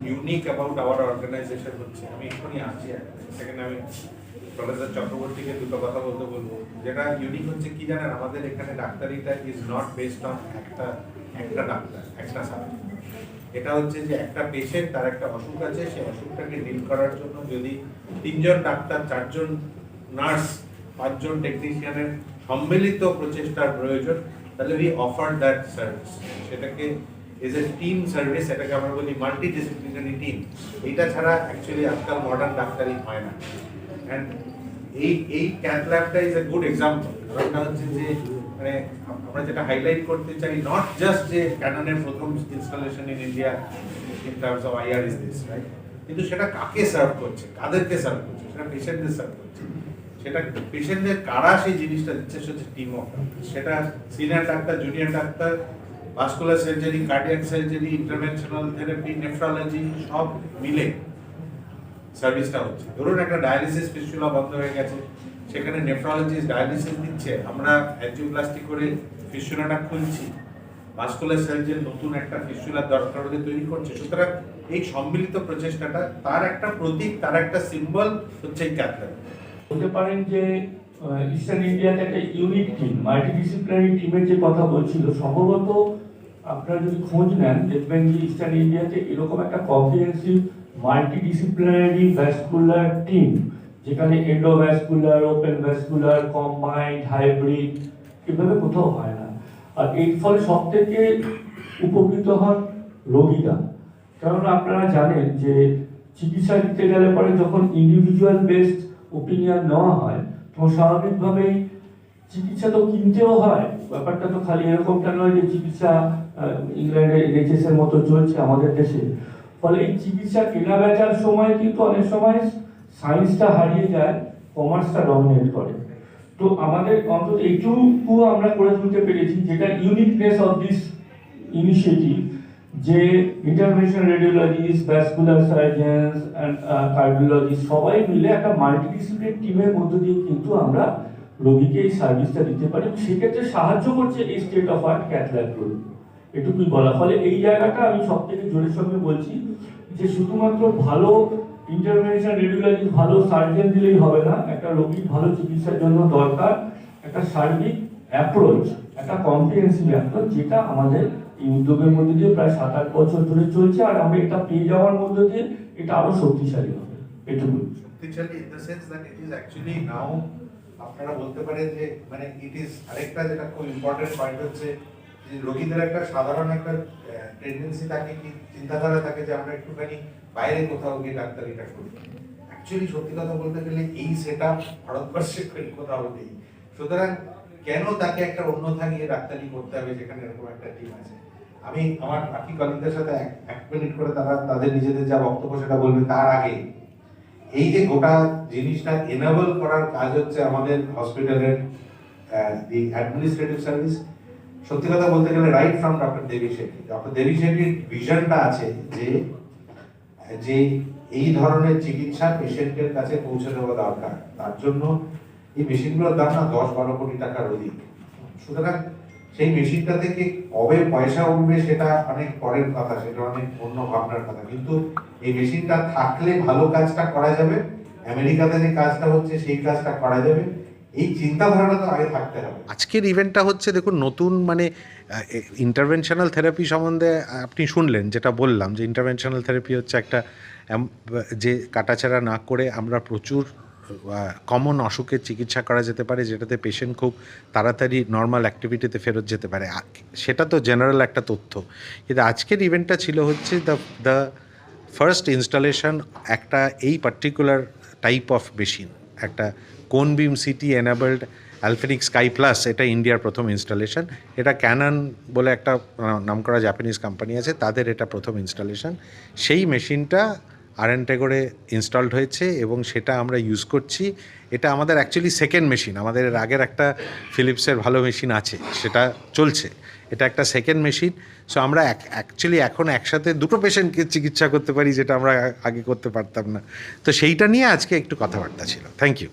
Unique about our organisation হচ্ছে। আমি এক্ষুনি আসছি সেখানে আমি প্রফেসর চক্রবর্তীকে দুটো কথা বলতে বলব। যেটা ইউনিক হচ্ছে কি জানেন? আমাদের এখানে ডাক্তারিটা ইজ নট বেসড অন একটা একটা ডাক্তার, একটা সাবজেক্ট এটা হচ্ছে যে একটা পেশেন্ট তার একটা অসুখ আছে সেই অসুখটাকে ডিল করার জন্য যদি তিনজন ডাক্তার, চারজন নার্স পাঁচজন টেকনিশিয়ানের সম্মিলিত প্রচেষ্টার প্রয়োজন, তাহলে উই অফার দ্যাট সার্ভিস সেটাকে ইজ এ টিম সার্ভিস এটাকে আমরা বলি মাল্টি ডিসিপ্লিনারি টিম এইটা ছাড়া অ্যাকচুয়ালি আজকাল মডার্ন ডাক্তারি হয় না। অ্যান্ড এই এই ক্যাথ ল্যাবটা ইজ এ গুড এক্সাম্পল কারণটা হচ্ছে যে মানে আমরা যেটা হাইলাইট করতে চাই নট জাস্ট যে ক্যাননের প্রথম installation in India in terms of IR is this right কিন্তু সেটা কাকে সার্ভ করছে? কাদেরকে সার্ভ করছে? সেটা পেশেন্টদের সার্ভ করছে। সেটা পেশেন্টদের কারা সেই জিনিসটা দিচ্ছে, সেটা টিম অফ সেটা senior doctor junior doctor vascular surgery cardiac surgery interventional therapy nephrology সব মিলে সার্ভিসটা হচ্ছে। ধরুন একটা ডায়ালিসিস ফিস্টুলা বন্ধ হয়ে গেছে, সেখানে নেফ্রোলজিস্ট ডায়ালিসিস দিচ্ছে, আমরা অ্যাঞ্জিওপ্লাস্টি করে ফিস্টুলাটা খুলছি ভাস্কুলার সার্জন নতুন একটা ফিস্টুলার দরকার হলে তৈরি করছে। সুতরাং এই সম্মিলিত প্রচেষ্টাটা তার একটা প্রতীক, তার একটা সিম্বল হচ্ছে এই ক্যাথলার বলতে পারেন যে ইস্টার্ন ইন্ডিয়াতে একটা ইউনিক টিম মাল্টিডিসিপ্লিনারি টিমের যে কথা বলছিল, সম্ভবত আপনারা যদি খোঁজ নেন দেখবেন যে ইস্টার্ন ইন্ডিয়াতে এরকম একটা কম্প্রিহেন্সিভ মাল্টিডিসিপ্লিনারি ভ্যাসকুলার টিম যেখানে endovascular open vascular combined hybrid এভাবে কোথাও হয় না। আর এর ফলে সব থেকে উপকৃত হন রোগীরা। কারণ আপনারা জানেন যে চিকিৎসা দিতে গেলে পরে যখন ইন্ডিভিজুয়াল বেসড ওপিনিয়ন নেওয়া হয় তখন স্বাভাবিকভাবেই চিকিৎসা তো কিনতেও হয়। ব্যাপারটা তো খালি এরকমটা নয় যে চিকিৎসা ইংল্যান্ডে এনএচএস এর মতো চলছে আমাদের দেশে। ফলে এই চিকিৎসা কেনা বেচার সময় কিন্তু অনেক সময় সায়েন্সটা হারিয়ে যায় কমার্সটা ডমিনেট করে। তো আমাদের অন্তত এইটুকু আমরা করে তুলতে পেরেছি, যেটা ইউনিকনেস অফ দিস ইনিশিয়েটিভ যে intervention radiologist vascular surgeons and cardiologist সবাই মিলে একটা মাল্টিডিসিপ্লিন টিমের মধ্য দিয়ে কিন্তু আমরা রোগীকে এই সার্ভিসটা দিতে পারি, সেক্ষেত্রে সাহায্য করছে এই স্টেট অফ আর্ট ক্যাথল্যাবগুলো এটুকুই বলা ফলে এই জায়গাটা আমি সব থেকে জোরের সঙ্গে বলছি যে শুধুমাত্র ভালো ইন্টারভেনশন রেডিওলজি ভালো সার্জন দিলেই হবে না, একটা রোগীর ভালো চিকিৎসার জন্য দরকার একটা সার্বিক অ্যাপ্রোচ একটা কম্প্রিহেন্সিভ অ্যাপ্রোচ যেটা আমাদের এই উদ্যোগের মধ্যে দিয়ে প্রায় সাত আট বছর ধরে চলছে, আর আমরা এটা পেয়ে যাওয়ার মধ্যে দিয়ে এটা আরও শক্তিশালী হবে। এটুকুই। শক্তিশালী in the sense that it is actually now আপনারা বলতে পারেন যে মানে ইট ইজ আরেকটা যেটা খুব ইম্পর্টেন্ট পয়েন্ট হচ্ছে যে রোগীদের একটা সাধারণ একটা টেন্ডেন্সি থাকে কি, চিন্তাধারা থাকে যে আমরা একটুখানি বাইরে কোথাও গিয়ে ডাক্তারিটা করি। অ্যাকচুয়ালি সত্যি কথা বলতে গেলে এই সেট আপ ভারতবর্ষে কোথাও নেই। সুতরাং কেন তাকে একটা অন্যথা গিয়ে ডাক্তারি করতে হবে যেখানে এরকম একটা টিম আছে? আমি আমার বাকি কলিগদের সাথে এক মিনিট করে তারা, তাদের নিজেদের যা বক্তব্য সেটা বলবে তার আগে। এই যে গোটা জিনিসটা এনাবল করার কাজ হচ্ছে আমাদের হসপিটালের দি অ্যাডমিনিস্ট্রেটিভ সার্ভিস সত্যি কথা বলতে গেলে right from doctor Devi Shetty doctor Devi শেট্টির ভিশনটা আছে যে যে এই ধরনের চিকিৎসা পেশেন্টের কাছে পৌঁছে দেওয়া দরকার। তার জন্য এই মেশিনগুলোর দাম না দশ বারো কোটি টাকার অধিক। সুতরাং সেই মেশিনটা থেকে কবে পয়সা উঠবে সেটা অনেক পরের কথা, সেটা অনেক অন্য ভাবনার কথা। কিন্তু এই মেশিনটা থাকলে ভালো কাজটা করা যাবে, আমেরিকাতে যে কাজটা হচ্ছে সেই কাজটা করা যাবে, এই চিন্তাধারাটা তো আগে থাকতে হবে। আজকের ইভেন্টটা হচ্ছে, দেখুন, নতুন মানে ইন্টারভেনশনাল থেরাপি সম্বন্ধে আপনি শুনলেন, যেটা বললাম যে ইন্টারভেনশনাল থেরাপি হচ্ছে একটা যে কাটাছাড়া না করে আমরা প্রচুর কমন অসুখের চিকিৎসা করা যেতে পারে যেটাতে পেশেন্ট খুব তাড়াতাড়ি নর্মাল অ্যাক্টিভিটিতে ফেরত যেতে পারে। সেটা তো জেনারেল একটা তথ্য। কিন্তু আজকের ইভেন্টটা ছিল হচ্ছে দ্য দ্য ফার্স্ট ইনস্টলেশন একটা এই পার্টিকুলার টাইপ অফ মেশিন একটা কোন beam CT enabled Alphenix sky plus এটা ইন্ডিয়ার প্রথম ইনস্টলেশন এটা ক্যানন বলে একটা আহ, নামকরা জাপানিজ কোম্পানি আছে তাদের এটা প্রথম ইনস্টলেশন সেই মেশিনটা আরেন্টেগোরে ইনস্টলড হয়েছে এবং সেটা আমরা ইউজ করছি। এটা আমাদের অ্যাকচুয়ালি সেকেন্ড মেশিন আমাদের আগের একটা ফিলিপসের ভালো মেশিন আছে, সেটা চলছে। এটা একটা সেকেন্ড মেশিন সো আমরা অ্যাকচুয়ালি এখন একসাথে দুটো পেশেন্টকে চিকিৎসা করতে পারি, যেটা আমরা আগে করতে পারতাম না। তো সেইটা নিয়ে আজকে একটু কথাবার্তা ছিল। Thank you